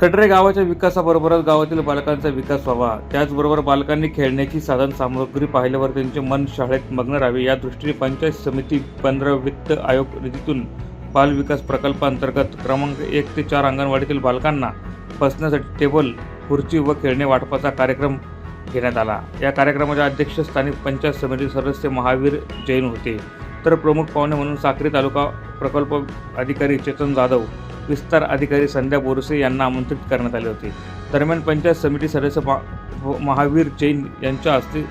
खडरे गावाच्या विकासाबरोबरच गावातील बालकांचा विकास व्हावा. त्याचबरोबर बालकांनी खेळण्याची साधन सामग्री पाहिल्यावर त्यांचे मन शाळेत मग्न राहावे. या दृष्टीने पंचायत समिती पंधरा वित्त आयोग निधीतून बाल विकास प्रकल्पांतर्गत क्रमांक एक ते चार अंगणवाडीतील बालकांना बसण्यासाठी टेबल खुर्ची व खेळणे वाटपाचा कार्यक्रम घेण्यात आला. या कार्यक्रमाच्या अध्यक्षस्थानी पंचायत समिती सदस्य महावीर जैन होते. तर प्रमुख पाहुणे म्हणून साक्री तालुका प्रकल्प अधिकारी चेतन जाधव विस्तार अधिकारी संध्या बोरसे यांना आमंत्रित करण्यात आले होते. दरम्यान पंचायत समिती सदस्य हो- महावीर जैन यांच्या हस्ते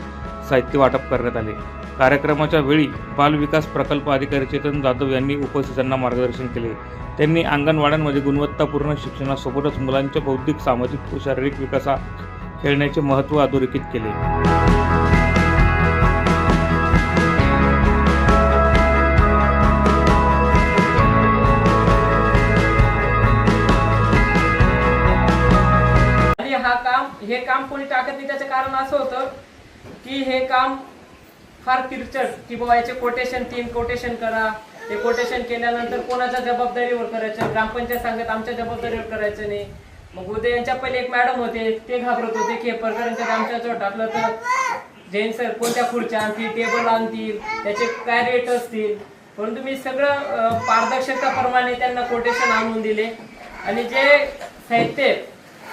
साहित्य वाटप करण्यात आले. कार्यक्रमाच्या वेळी बाल विकास प्रकल्प अधिकारी चेतन जाधव यांनी उपस्थितांना मार्गदर्शन केले. त्यांनी अंगणवाड्यांमध्ये गुणवत्तापूर्ण शिक्षणासोबतच मुलांच्या बौद्धिक सामाजिक व शारीरिक विकासा खेळण्याचे महत्त्व अधोरेखित केले. की हे काम फार किरचट. की बाबा याचे कोटेशन तीन कोटेशन करा. ते कोटेशन केल्यानंतर कोणाच्या जबाबदारीवर करायचं? ग्रामपंचायत सांगत आमच्या जबाबदारीवर करायचं नाही. मग उदय यांच्या पहिले एक मॅडम होते ते घाबरत होते की हे परकरांच्या आमच्याजवळ टाकलं तर जैन सर कोणत्या खुर्च्या आणतील टेबल आणतील त्याचे काय रेट असतील? परंतु मी सगळं अं, पारदर्शकताप्रमाणे त्यांना कोटेशन आणून दिले. आणि जे साहित्य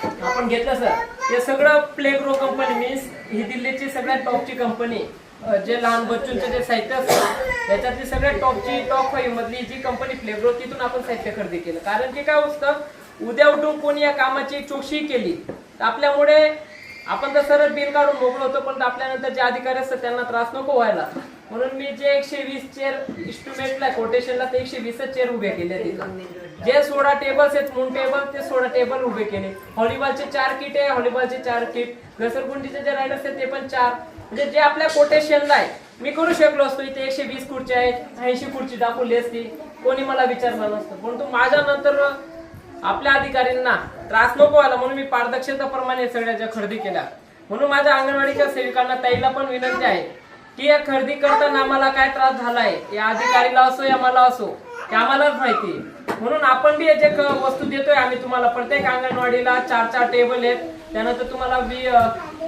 आपण घेतलं सर ते सगळं प्ले ग्रो कंपनी मीन्स ही दिल्लीची सगळ्यात टॉपची कंपनी जे लहान बच्चूंचे जे साहित्य असतं त्याच्यातली सगळ्यात टॉपची टॉप फाईव्ह मधली जी कंपनी प्लेग्रो तिथून आपण साहित्य खरेदी केलं. कारण की काय असतं उद्या उठून कोणी या कामाची चोक्षी केली. तर आपल्यामुळे आपण तर सरळ बिल काढून मोकळं होतो पण आपल्यानंतर जे अधिकारी असतात त्यांना त्रास नको व्हायला. म्हणून मी जे एकशे वीस चेअर इन्स्ट्रुमेंटला कोटेशनला ते एकशे वीसच चेअर उभे केले तिथं जे सोळा टेबल्स आहेत मून टेबल ते सोळा टेबल उभे केले. व्हॉलीबॉलचे चार किट आहे व्हॉलीबॉलचे चार किट घसरगुंडीचे जे रायडर्स आहेत ते पण चार. म्हणजे जे आपल्या कोटेशनला आहे मी करू शकलो असतो. इथे एकशे वीस खुर्ची आहेत ऐंशी खुर्ची दाखवली असती. कोणी मला विचारलं नसतं. परंतु माझ्या नंतर आपल्या अधिकाऱ्यांना त्रास नको आला म्हणून मी पारदर्शकताप्रमाणे सगळ्या ज्या खरेदी केल्या. म्हणून माझ्या अंगणवाडीच्या सेविकांना ताईला पण विनंती आहे की या खरेदी करताना आम्हाला काय त्रास झालाय? या अधिकारीला असो या मला असो ते आम्हालाच माहिती म्हणून आपण बी जे क- वस्तू देतोय आम्ही तुम्हाला प्रत्येक अंगणवाडीला चार चार टेबल आहेत. त्यानंतर तुम्हाला वी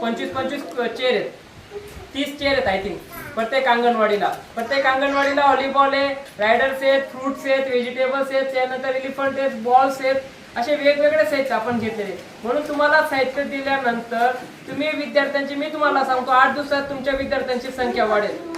पंचवीस पंचवीस चेअर आहेत. तीस चेअर आहेत आय थिंक प्रत्येक अंगणवाडीला. प्रत्येक अंगणवाडीला व्हॉलीबॉल आहे रायडर्स आहेत फ्रुट्स आहेत व्हेजिटेबल्स आहेत त्यानंतर एलिफंट आहेत बॉल्स आहेत. असे वेगवेगळे साहित्य आपण घेतलेले. म्हणून तुम्हाला साहित्य दिल्यानंतर तुम्ही विद्यार्थ्यांची मी तुम्हाला सांगतो आठ दिवसात तुमच्या विद्यार्थ्यांची संख्या वाढेल.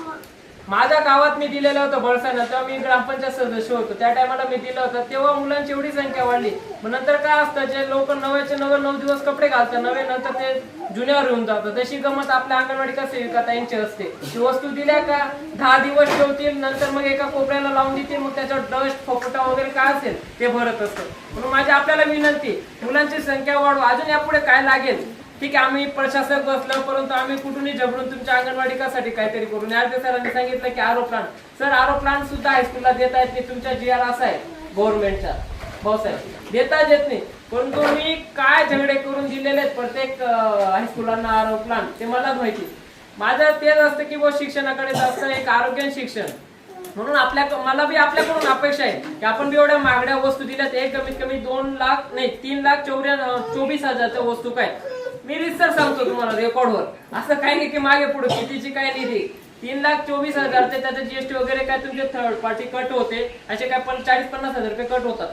माझ्या गावात मी दिलेलं होतं बळसानं तेव्हा मी ग्रामपंचायत सदस्य होतो. त्या टायमाला मी दिलं होतं. तेव्हा मुलांची एवढी संख्या वाढली. मग नंतर काय असतं जे लोक नव्याचे नवे नऊ दिवस कपडे घालतात नवे नंतर ते जुन्यावर येऊन जातात. तशी गमत आपल्या अंगणवाडी कसे सेविका ताईंची असते. ती वस्तू दिल्या का दहा दिवस ठेवतील नंतर मग एका कोपऱ्याला लावून देतील मग त्याच्यावर डस्ट फोपटा वगैरे काय असेल ते भरत असतं. म्हणून माझी आपल्याला विनंती मुलांची संख्या वाढवा. अजून यापुढे काय लागेल? ठीक आहे आम्ही प्रशासक बसलो परंतु आम्ही कुठूनही झबडून तुमच्या अंगणवाडीकासाठी काहीतरी करू? न्यायालय सरांनी सांगितलं की R O plant sir R O plant सुद्धा हायस्कूलला देत आहेत ते तुमच्या जी आर असा आहे गव्हर्नमेंटचा भाऊसाहेब देताच येत नाही. परंतु मी काय झगडे करून दिलेले आहेत प्रत्येक अं, हायस्कूलांना आरो प्लांट ते मलाच माहिती माझं तेच असतं की बुवा शिक्षणाकडे जास्त एक आरोग्य शिक्षण. म्हणून आपल्या मला बी आपल्याकडून अपेक्षा आहे की आपण बी एवढ्या मागण्या वस्तू दिल्यात एक कमीत कमी दोन लाख नाही तीन लाख चौऱ्या चोवीस हजारच्या वस्तू काय? मी रिसर सांगतो तुम्हाला रेकॉर्डवर. असं काही नाही की मागे पुढे कितीची काय निधी तीन लाख चोवीस हजार ते त्याचे जीएसटी वगैरे काय तुमचे थर्ड पार्टी कट होते. असे काय पण चाळीस पन्नास हजार रुपये कट होतात.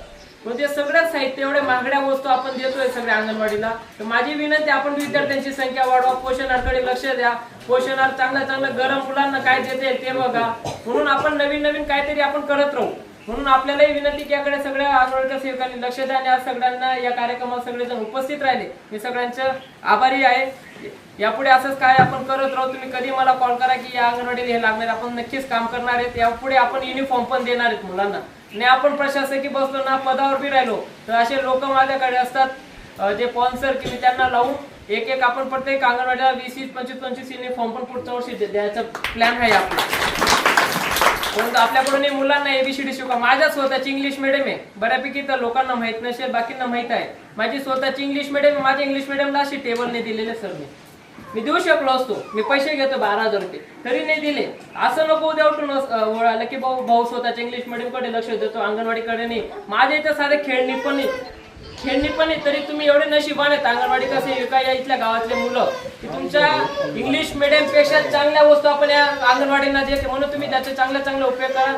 म्हणजे सगळ्याच साहित्य एवढ्या महागड्या वस्तू आपण देतोय सगळ्या अंगणवाडीला. तर माझी विनंती आपण विद्यार्थ्यांची संख्या वाढवा पोषणाकडे लक्ष द्या. पोषणार चांगलं चांगलं गरम मुलांना काय देते ते बघा. म्हणून आपण नवीन नवीन काहीतरी आपण करत राहू. म्हणून आपल्यालाही विनंती की याकडे सगळ्या अंगणवाडीच्या सेवकांनी लक्ष द्या आणि आज सगळ्यांना या कार्यक्रमात सगळेजण उपस्थित राहिले. मी सगळ्यांचं आभारी आहे. यापुढे असंच काय आपण करत राहू तुम्ही कधी मला कॉल करा की या अंगणवाडीला हे लागणार आपण नक्कीच काम करणार आहेत. यापुढे आपण युनिफॉर्म पण देणार आहेत मुलांना. आणि आपण प्रशासकी बसलो ना पदावर बी राहिलो तर असे लोक माझ्याकडे असतात जे स्पॉन्सर की मी त्यांना लावून एक एक आपण प्रत्येक अंगणवाडीला वीस वीस पंचवीस पंचवीस युनिफॉर्म पण पुढच्या वर्षी द्यायचा प्लॅन आहे आपला. परंतु आपल्याकडून मुलांना एबीसीडी शिकवा. माझ्या स्वतःची इंग्लिश मिडियम आहे. बऱ्यापैकी तर लोकांना माहीत नसेल बाकींना माहीत आहे. माझी स्वतःची इंग्लिश मिडियम माझ्या इंग्लिश मिडियमला अशी टेबल नाही दिलेले सर मी. मी देऊ शकलो असतो. मी पैसे घेतो बारा हजार रुपये. तरी नाही दिले. असं नको उद्या उठून अस- की भाऊ भाऊ स्वतःच्या इंग्लिश मिडियमकडे लक्ष देतो अंगणवाडीकडे नाही. माझ्या इथं सारे खेळणी पण नाही खेळणी पण आहे तरी तुम्ही एवढे नशिबान आहेत. अंगणवाडी कसे एका या इथल्या गावातले मुलं की तुमच्या इंग्लिश मिडियमपेक्षा चांगल्या वस्तू आपण या अंगणवाडींना देते म्हणून तुम्ही त्याचा चांगला चांगला उपयोग करा.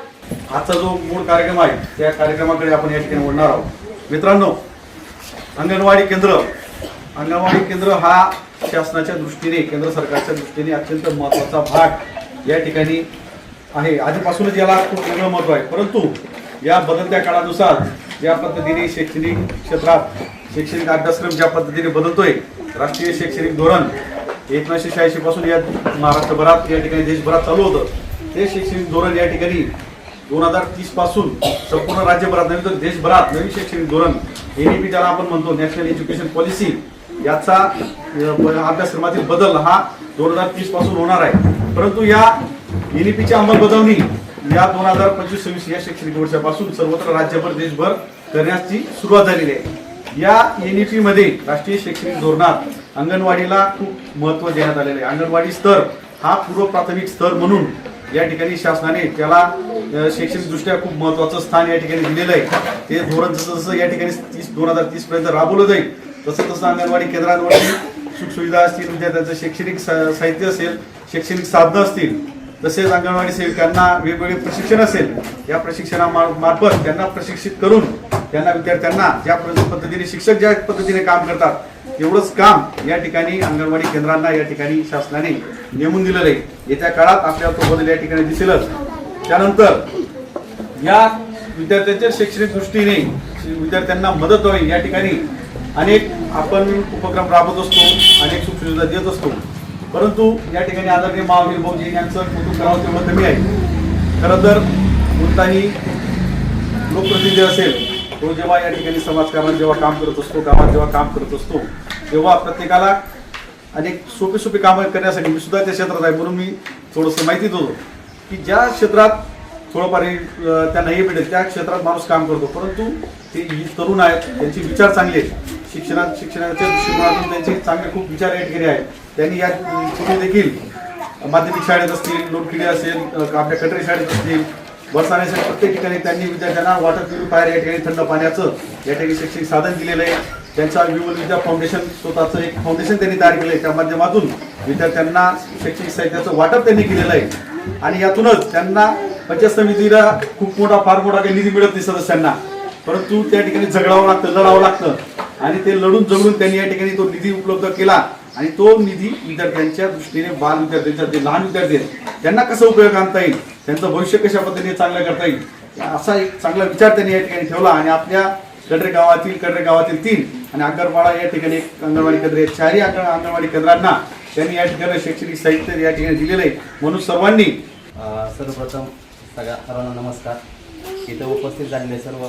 आजचा जो मूळ कार्यक्रम आहे त्या कार्यक्रमाकडे आपण या ठिकाणी बोलणार आहोत. मित्रांनो अंगणवाडी केंद्र अंगणवाडी केंद्र हा शासनाच्या दृष्टीने केंद्र सरकारच्या दृष्टीने अत्यंत महत्त्वाचा भाग या ठिकाणी आहे. आधीपासूनच याला खूप वेगळं महत्त्व आहे. परंतु या बदलत्या काळानुसार ज्या पद्धतीने शैक्षणिक क्षेत्रात शैक्षणिक अभ्यासक्रम ज्या पद्धतीने बदलतोय राष्ट्रीय शैक्षणिक धोरण एकोणीसशे शहाऐंशी पासून या महाराष्ट्रभरात या ठिकाणी देशभरात चालू होतं. ते शैक्षणिक धोरण या ठिकाणी दोन हजार तीसपासून संपूर्ण राज्यभरात नव्हे तर देशभरात नवीन शैक्षणिक धोरण एनईपी ज्याला आपण म्हणतो नॅशनल एज्युकेशन पॉलिसी याचा अभ्यासक्रमातील बदल हा दोन हजार तीसपासून होणार आहे. परंतु या एनईपीची अंमलबजावणी या दोन हजार पंचवीस सव्वीस या शैक्षणिक वर्षापासून सर्वत्र राज्यभर देशभर करण्याची सुरुवात झालेली आहे. या एनईपी मध्ये राष्ट्रीय शैक्षणिक धोरणात अंगणवाडीला खूप महत्त्व देण्यात आलेले आहे. अंगणवाडी स्तर हा पूर्व प्राथमिक स्तर म्हणून या ठिकाणी शासनाने त्याला शैक्षणिकदृष्ट्या शैक्षणिक दृष्ट्या खूप महत्वाचं स्थान या ठिकाणी दिलेलं आहे. ते धोरण जसं जसं या ठिकाणी तीस दोन हजार तीस पर्यंत राबवलं जाईल तसं तसं अंगणवाडी केंद्रांवरती सुखसुविधा असतील विद्यार्थ्यांचं शैक्षणिक साहित्य असेल शैक्षणिक साधनं असतील तसेच अंगणवाडी सेविकांना वेगवेगळे प्रशिक्षण असेल या प्रशिक्षणामार्फत त्यांना प्रशिक्षित करून त्यांना विद्यार्थ्यांना ज्या पद्धतीने शिक्षक ज्या पद्धतीने काम करतात एवढंच काम या ठिकाणी अंगणवाडी केंद्रांना या ठिकाणी शासनाने नेमून दिलेलं आहे. येत्या काळात आपल्याला तो बदल या ठिकाणी दिसेलच. त्यानंतर या विद्यार्थ्यांच्या शैक्षणिक दृष्टीने विद्यार्थ्यांना मदत व्हावी या ठिकाणी अनेक आपण उपक्रम राबवत असतो अनेक सुखसुविधा देत असतो. परंतु या ठिकाणी आदरणीय महावीर भाऊजी यांचं कौतुक करावं तेवढं कमी आहे. खरं तर कोणताही लोकप्रतिनिधी असेल तो जेव्हा या ठिकाणी समाजकारणात जेव्हा काम करत असतो गावात जेव्हा काम करत असतो तेव्हा प्रत्येकाला अनेक सोपी सोपी कामं करण्यासाठी मी सुद्धा त्या क्षेत्रात आहे म्हणून मी थोडंसं माहिती देतो की ज्या क्षेत्रात थोडंफार त्या नाही भेटेल त्या क्षेत्रात माणूस काम करतो. परंतु ते तरुण आहेत त्यांचे विचार चांगले आहेत. शिक्षणात शिक्षणाच्या दृष्टिकोनातून त्यांचे चांगले खूप विचार या ठिकाणी आहेत. त्यांनी या पूर्वी देखील माध्यमिक शाळेत असतील लोणखिडे असेल आपल्या कटरी शाळेत असतील बरसाण्याच्या प्रत्येक ठिकाणी त्यांनी विद्यार्थ्यांना वॉटर प्युरिफायर या ठिकाणी थंड पाण्याचं या ठिकाणी शैक्षणिक साधन दिलेलं आहे. त्यांचा विवल विद्या फाउंडेशन स्वतःचं एक फाउंडेशन त्यांनी तयार केलं आहे त्या माध्यमातून विद्यार्थ्यांना शैक्षणिक साहित्याचं वाटप त्यांनी केलेलं आहे. आणि यातूनच त्यांना पंचायत समितीला खूप मोठा फार मोठा काही निधी मिळत नाही सदस्यांना. परंतु त्या ठिकाणी झगडावं लागतं लढावं लागतं. आणि ते लढून झगडून त्यांनी या ठिकाणी तो निधी उपलब्ध केला. आणि तो निधी विद्यार्थ्यांच्या दृष्टीने बाल विद्यार्थ्यांच्या जे लहान विद्यार्थी आहेत त्यांना कसं उपयोग आणता येईल? त्यांचं भविष्य कशा पद्धतीने चांगलं करता येईल? असा एक चांगला विचार त्यांनी या ठिकाणी ठेवला आणि आपल्या कडरे गावातील कडरे गावातील तीन आणि आगरपाडा या ठिकाणी एक अंगणवाडी केंद्र आहे चारही अंगणवाडी केंद्रांना त्यांनी या ठिकाणी शैक्षणिक साहित्य या ठिकाणी दिलेलं आहे. म्हणून सर्वांनी सर्वप्रथम सगळ्या सर्वांना नमस्कार. इथं उपस्थित झालेले सर्व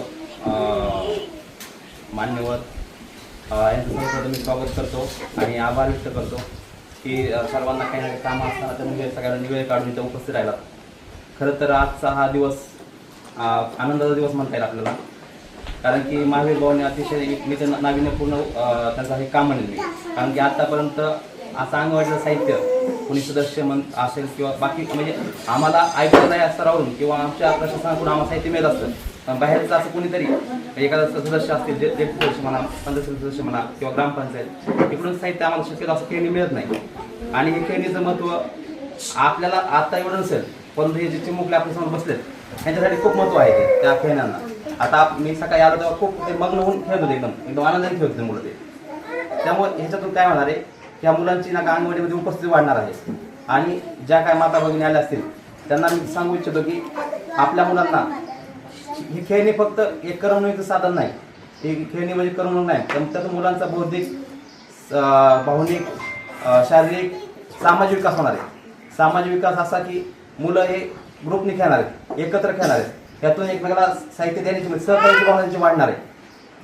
मान्यवर यांचं सर्वप्रथम मी स्वागत करतो आणि आभार व्यक्त करतो की सर्वांना काही ना काही कामं असताना तर म्हणजे सगळ्यांना वेळ काढून इथं उपस्थित राहिला. खरं तर आजचा हा दिवस आनंदाचा दिवस म्हणता येईल आपल्याला. कारण की महावीर भाऊने अतिशय मी त्यांना नाविन्यपूर्ण त्यांचं हे काम म्हणेल मी. कारण की आतापर्यंत असं अंगवाडीचं साहित्य कोणी सदस्य म्हण असेल किंवा बाकी म्हणजे आम्हाला ऐकलं या स्तरावरून किंवा आमच्या प्रशासनाकडून आम्हाला साहित्य मिळत असतं. पण बाहेरचं असं कोणीतरी एखादा सदस्य असतील जे जे सदस्य म्हणा पंचायत सदस्य म्हणा किंवा ग्रामपंचायत इकडून साहित्य आम्हाला शक्यतो असं खेळणी मिळत नाही. आणि हे खेळणीचं महत्त्व आपल्याला आता एवढं नसेल परंतु हे जे चिमुकले आपल्यासमोर बसलेत त्यांच्यासाठी खूप महत्त्व आहे ते, त्या खेळण्यांना. आता मी सकाळी आलो तेव्हा खूप ते मग्न होऊन खेळत होते एकदम एकदम आनंदाने खेळत होते मुलं ते. त्यामुळे ह्याच्यातून काय होणार आहे या मुलांची ना अंगणवाडीमध्ये उपस्थिती वाढणार आहे. आणि ज्या काय माता भगिनी आल्या असतील त्यांना मी सांगू इच्छितो की आपल्या मुलांना ही खेळणी फक्त एक करमणुकीचं साधन नाही. ही खेळणी म्हणजे करमणूक नाही. तर त्यातून मुलांचा बौद्धिक भावनिक शारीरिक सामाजिक विकास होणार आहे. सामाजिक विकास असा की मुलं हे ग्रुपने खेळणार आहेत एकत्र खेळणार आहेत. यातून एकमेकाला साहित्य देण्याची म्हणजे सहकार्याची वाढणार आहे.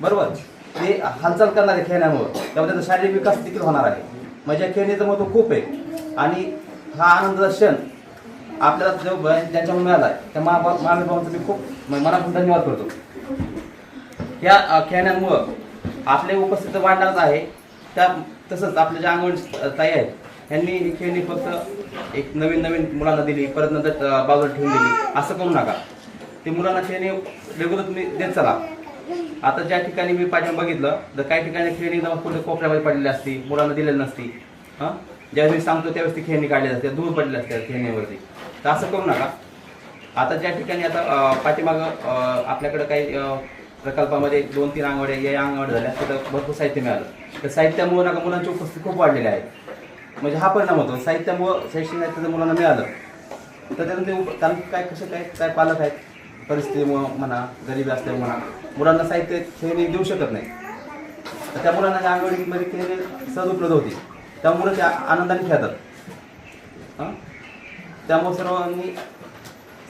बरोबर? ते हालचाल करणार आहे खेळण्यामुळं. त्यामुळे त्याचा शारीरिक विकास देखील होणार आहे. म्हणजे या खेळणीचं महत्त्व खूप आहे. आणि हा आनंदाचा क्षण आपल्याला जो ब- ज्यांच्यामुळे मिळाला. आहे त्या महा महावीर मी खूप म- मनापासून धन्यवाद करतो. या खेळण्यामुळं खेळण्यांमुळं आपले उपस्थित वाढणारच आहे. त्या तसंच आपल्या ज्या अंगण ताई आहेत यांनी ही खेळणी फक्त एक नवीन नवीन मुलांना दिली. परत नंतर बाजूला ठेवून दिली. असं करू नका. ते मुलांना खेळणी रेग्युलर तुम्ही देत चला. आता ज्या ठिकाणी मी पाठीमागे बघितलं तर काही ठिकाणी खेळणी जाऊन कुठे कोपऱ्यामध्ये पडलेली असती मुलांना दिलेली नसती हां? ज्यावेळी मी सांगतो त्यावेळेस ती खेळणी काढली असते दूर पडलेली असते खेळणीवरती. तर असं करू नका. आता ज्या ठिकाणी आता पाठीमागं आपल्याकडं काही प्रकल्पामध्ये दोन तीन आंगवड्या या आंगवड झाल्या तिथं भरपूर साहित्य मिळालं. तर साहित्यामुळं नका मुलांची उपस्थिती खूप वाढलेली आहे. म्हणजे हा परिणाम होतो. साहित्यामुळं शैक्षणिक साहित्य मुलांना मिळालं. तर त्यानं ते उप- कारण काय कसे काय काय पालक आहेत? परिस्थितीमुळं म्हणा गरिबी असल्यामुळे म्हणा मुलांना साहित्य खेळणी देऊ शकत नाही. तर त्या मुलांना त्या आंगवडीमध्ये खेळणी सहज उपलब्ध होती त्यामुळं मुलं त्या आनंदाने खेळतात. हां? त्यामुळे सर्वांनी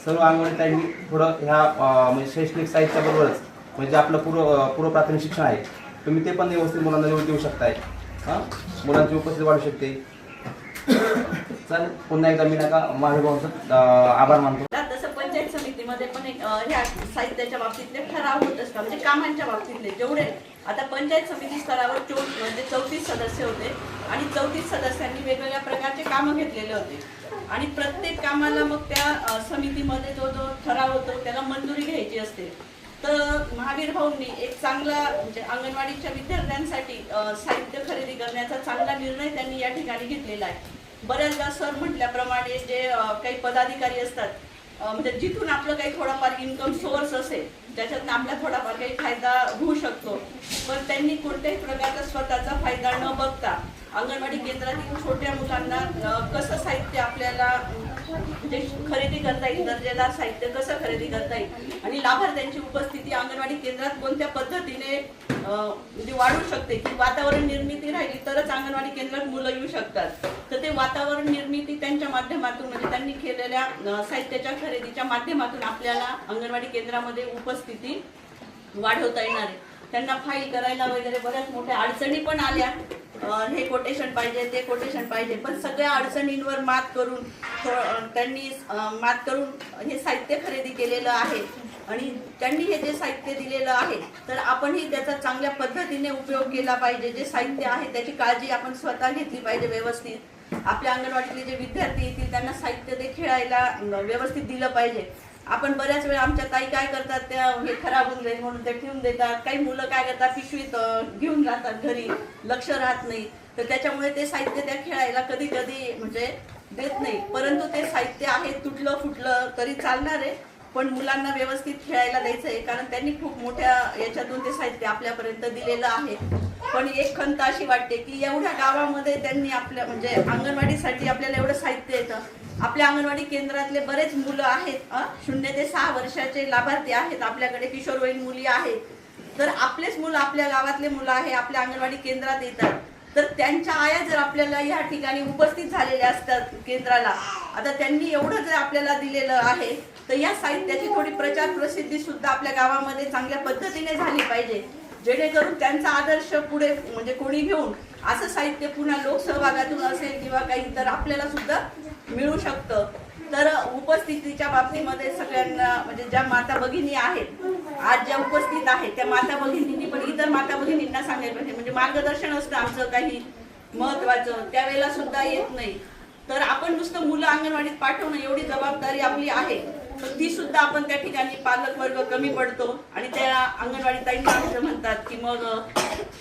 सर्व अंगणवाडी ताईंनी थोडं ह्या म्हणजे शैक्षणिक साहित्याबरोबरच म्हणजे आपलं पूर्व पूर्व प्राथमिक शिक्षण आहे. तुम्ही ते पण व्यवस्थित मुलांना देऊ देऊ शकताय. हां? मुलांची उपस्थिती वाढू शकते. चल पुन्हा एकदा मी नका माझ्या भाऊचं आभार मानतो. पंचायत समितीमध्ये पण ह्या साहित्याच्या बाबतीतले ठराव होत असतात म्हणजे कामांच्या बाबतीतले जेवढे आता पंचायत समिती स्तरावर चौ म्हणजे चौतीस सदस्य होते आणि चौतीस सदस्यांनी वेगवेगळ्या प्रकारचे कामं घेतलेले होते. आणि प्रत्येक कामाला मग त्या समितीमध्ये जो जो ठराव होतो त्याला मंजुरी घ्यायची असते. तर महावीर भाऊंनी एक चांगला म्हणजे अंगणवाडीच्या विद्यार्थ्यांसाठी साहित्य खरेदी करण्याचा चांगला निर्णय त्यांनी या ठिकाणी घेतलेला आहे. बऱ्याचदा सर म्हटल्याप्रमाणे जे काही पदाधिकारी असतात म्हणजे जिथून आपलं काही थोडाफार इन्कम सोर्स असेल त्याच्यातनं आपला थोडाफार काही फायदा होऊ शकतो. पण त्यांनी कोणत्याही प्रकारचा स्वतःचा फायदा न बघता अंगणवाडी केंद्रातील छोट्या मुलांना कसं साहित्य आपल्याला म्हणजे खरेदी करता येईल दर्जेदार साहित्य कसं खरेदी करता येईल? आणि लाभार्थ्यांची उपस्थिती अंगणवाडी केंद्रात कोणत्या पद्धतीने म्हणजे वाढू शकते? की वातावरण निर्मिती राहिली तरच अंगणवाडी केंद्रात मुलं येऊ शकतात. तर ते वातावरण निर्मिती त्यांच्या माध्यमातून म्हणजे त्यांनी केलेल्या साहित्याच्या खरेदीच्या माध्यमातून आपल्याला अंगणवाडी केंद्रामध्ये उपस्थिती वाढवता येणार आहे. त्यांना फाईल करायला वगैरे बऱ्याच मोठ्या अडचणी पण आल्या. हे कोटेशन पाहिजे ते कोटेशन पाहिजे. पण सगळ्या अडचणींवर मात करून त्यांनी मात करून हे साहित्य खरेदी केलेलं आहे. आणि त्यांनी हे जे साहित्य दिलेलं आहे तर आपणही त्याचा चांगल्या पद्धतीने उपयोग केला पाहिजे. जे साहित्य आहे त्याची काळजी आपण स्वतः घेतली पाहिजे व्यवस्थित. आपल्या अंगणवाडीतले जे विद्यार्थी येतील त्यांना साहित्य ते खेळायला व्यवस्थित दिलं पाहिजे. आपण बऱ्याच वेळा आमच्या ताई काय करतात त्या हे खराब होऊन जाईल म्हणून ते ठेवून देतात. काही मुलं काय करतात पिशवीत घेऊन जातात घरी लक्ष राहत नाही. तर त्याच्यामुळे ते साहित्य त्या खेळायला कधी कधी म्हणजे देत नाही. परंतु ते साहित्य आहे तुटलं फुटलं तरी चालणार आहे. पण मुलांना व्यवस्थित खेळायला द्यायचं आहे कारण त्यांनी खूप मोठ्या याच्यातून ते साहित्य आपल्यापर्यंत दिलेलं आहे. पण एक खंत अशी वाटते की एवढ्या गावामध्ये त्यांनी आपल्या म्हणजे अंगणवाडीसाठी आपल्याला एवढं साहित्य येतं. आपल्या अंगणवाडी केंद्रातले बरेच मुलं आहेत शून्य ते सहा वर्षाचे लाभार्थी आहेत आपल्याकडे किशोरवयीन मुली आहेत. तर आपलेच मुलं आपल्या गावातले मुलं आहे आपल्या अंगणवाडी केंद्रात येतात. तर त्यांच्या आया जर आपल्याला या ठिकाणी उपस्थित झालेल्या असतात केंद्राला आता त्यांनी एवढं जर आपल्याला दिलेलं आहे तर या साहित्याची थोडी प्रचार प्रसिद्धी सुद्धा आपल्या गावामध्ये चांगल्या पद्धतीने झाली पाहिजे. जेणेकरून त्यांचा आदर्श पुढे म्हणजे कोणी घेऊन असं साहित्य पुन्हा लोकसहभागातून असेल किंवा काही तर आपल्याला सुद्धा मिळू शकतं. तर उपस्थितीच्या बाबतीमध्ये सगळ्यांना म्हणजे ज्या माता भगिनी आहेत आज ज्या उपस्थित आहेत त्या माता भगिनींनी पण इतर माता भगिनींना सांगायला पाहिजे. म्हणजे मार्गदर्शन असतं आमचं काही महत्वाचं त्यावेळेला सुद्धा येत नाही. तर आपण नुसतं मुलं अंगणवाडीत पाठवणं एवढी जबाबदारी आपली आहे. ती सुद्धा आपण त्या ठिकाणी पालक वर्ग कमी पडतो आणि त्या अंगणवाडी ताईंना असं म्हणतात की मग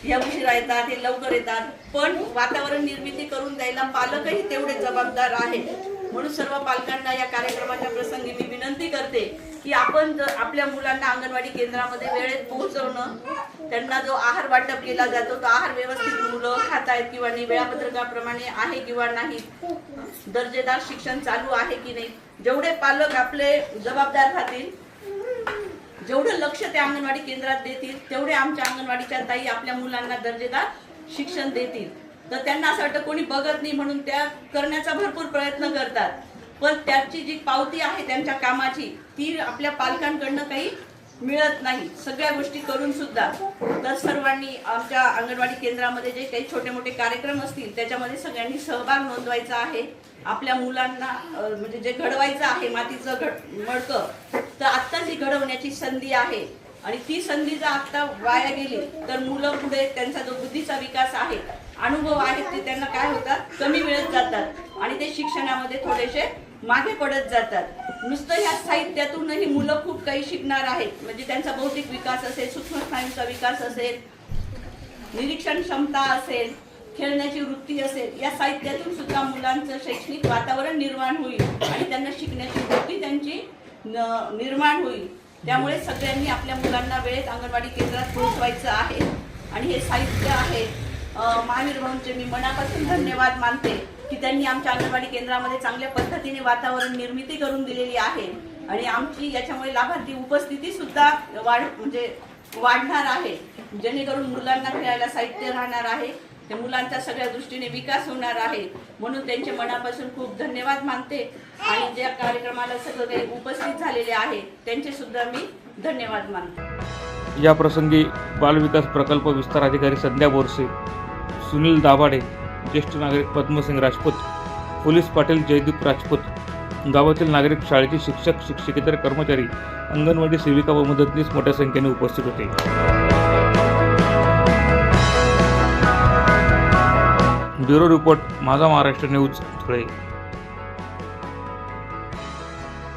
या उशिरा येतात हे लवकर येतात. पण वातावरण निर्मिती करून द्यायला पालकही तेवढे जबाबदार आहेत म्हणून सर्व पालकांना या कार्यक्रमाच्या प्रसंगी मी विनंती करते की आपण जर आपल्या मुलांना अंगणवाडी केंद्रामध्ये वेळेत पोहोचवणं त्यांना जो आहार वाटप केला जातो तो आहार व्यवस्थित मुलं खात आहेत किंवा नाही वेळापत्रकाप्रमाणे आहे किंवा नाही दर्जेदार शिक्षण चालू आहे की नाही जेवढे पालक आपले जबाबदार राहतील जेवढं लक्ष त्या अंगणवाडी केंद्रात देतील तेवढे आमच्या अंगणवाडीच्या ताई आपल्या मुलांना दर्जेदार शिक्षण देतील. तर त्यांना असं वाटतं कोणी बघत नाही म्हणून त्या करण्याचा भरपूर प्रयत्न करतात. पण त्याची जी पावती आहे त्यांच्या कामाची ती आपल्या पालकांकडनं काही मिळत नाही. सगळ्या गोष्टी करून सुद्धा तर सर्वांनी आमच्या अंगणवाडी केंद्रामध्ये जे काही छोटे मोठे कार्यक्रम असतील त्याच्यामध्ये सगळ्यांनी सहभाग नोंदवायचा आहे. आपल्या मुलांना म्हणजे जे घडवायचं आहे मातीचं घड मडकं तर आत्ता जी घडवण्याची संधी आहे आणि ती संधी जर आता वाया गेली तर मुलं पुढे त्यांचा जो बुद्धीचा विकास आहे अनुभव आहेत ते त्यांना काय होतात? कमी मिळत जातात. आणि ते शिक्षणामध्ये थोडेसे मागे पडत जातात. नुसतं ह्या साहित्यातूनही मुलं खूप काही शिकणार आहेत. म्हणजे त्यांचा बौद्धिक विकास असेल सूक्ष्मस्नायूंचा विकास असेल निरीक्षण क्षमता असेल खेळण्याची वृत्ती असेल या साहित्यातून सुद्धा मुलांचं शैक्षणिक वातावरण निर्माण होईल आणि त्यांना शिकण्याची वृत्ती त्यांची निर्माण होईल. त्यामुळे सगळ्यांनी आपल्या मुलांना वेळेत अंगणवाडी केंद्रात पोहोचवायचं आहे. आणि हे साहित्य आहे. महावीर भाऊंचे मी मनापासून धन्यवाद मानते. की त्यांनी आमच्या अंगणवाडी केंद्रामध्ये चांगल्या पद्धतीने वातावरण निर्मिती करून दिलेली आहे. आणि आमची याच्यामुळे लाभार्थी उपस्थिती सुद्धा वाढ म्हणजे वाढणार आहे. जेणेकरून मुलांना खेळायला साहित्य राहणार आहे. त्या मुलांचा सगळ्या दृष्टीने विकास होणार आहे. म्हणून त्यांचे मनापासून खूप धन्यवाद मानते. आणि ज्या कार्यक्रमाला सगळं काही उपस्थित झालेले आहे त्यांचे सुद्धा मी धन्यवाद मानते. या प्रसंगी बालविकास प्रकल्प विस्तार अधिकारी संध्या बोरसे सुनील दाभाडे ज्येष्ठ नागरिक पद्मसिंग राजपूत पोलीस पाटील जयदीप राजपूत गावातील नागरिक शाळेचे शिक्षक शिक्षकेतर कर्मचारी अंगणवाडी सेविका व मदतनीस मोठ्या संख्येने उपस्थित होते. ब्युरो रिपोर्ट माझा महाराष्ट्र न्यूज धुळे.